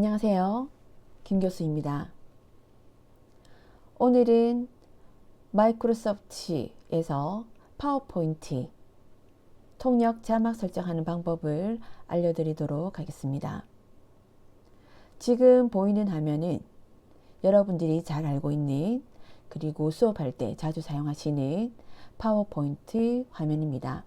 안녕하세요. 김 교수입니다. 오늘은 마이크로소프트에서 파워포인트 통역 자막 설정하는 방법을 알려드리도록 하겠습니다. 지금 보이는 화면은 여러분들이 잘 알고 있는 그리고 수업할 때 자주 사용하시는 파워포인트 화면입니다.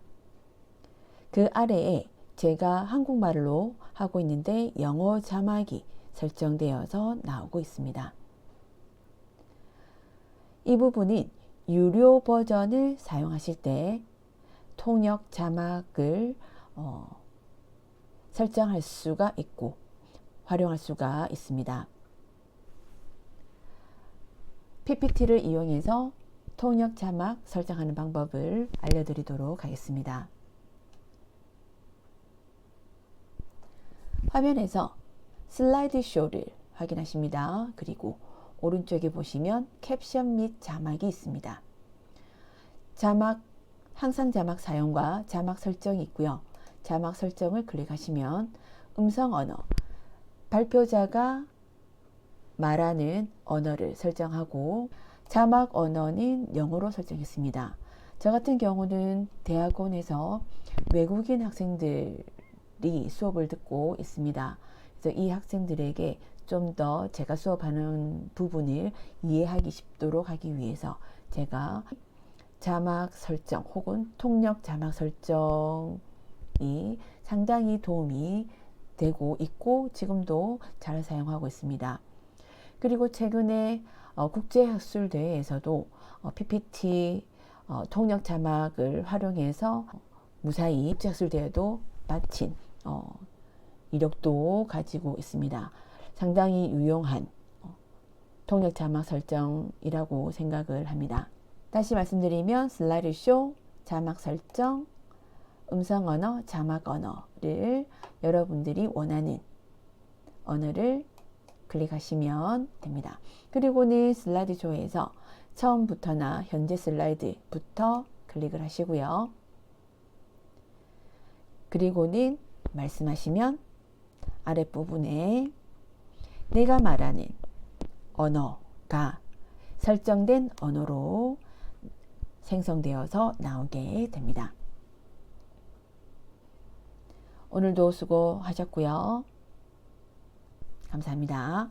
그 아래에 제가 한국말로 하고 있는데 영어 자막이 설정되어서 나오고 있습니다. 이 부분은 유료 버전을 사용하실 때 통역 자막을 어, 설정할 수가 있고 활용할 수가 있습니다. PPT를 이용해서 통역 자막 설정하는 방법을 알려드리도록 하겠습니다. 화면에서 슬라이드 쇼를 확인하십니다. 그리고 오른쪽에 보시면 캡션 및 자막이 있습니다. 자막, 항상 자막 사용과 자막 설정이 있고요. 자막 설정을 클릭하시면 음성 언어, 발표자가 말하는 언어를 설정하고 자막 언어는 영어로 설정했습니다. 저 같은 경우는 대학원에서 외국인 학생들 이 수업을 듣고 있습니다. 그래서 이 학생들에게 좀 더 제가 수업하는 부분을 이해하기 쉽도록 하기 위해서 제가 자막 설정 혹은 통역 자막 설정이 상당히 도움이 되고 있고 지금도 잘 사용하고 있습니다. 그리고 최근에 어, 국제학술대회에서도 어, PPT 어, 통역 자막을 활용해서 무사히 국제학술대회도 마친 어, 이력도 가지고 있습니다. 상당히 유용한 어, 통역 자막 설정이라고 생각을 합니다. 다시 말씀드리면 슬라이드 쇼, 자막 설정, 음성 언어, 자막 언어를 여러분들이 원하는 언어를 클릭하시면 됩니다. 그리고는 슬라이드 쇼에서 처음부터나 현재 슬라이드부터 클릭을 하시고요. 그리고는 말씀하시면 아랫부분에 내가 말하는 언어가 설정된 언어로 생성되어서 나오게 됩니다. 오늘도 수고하셨고요. 감사합니다.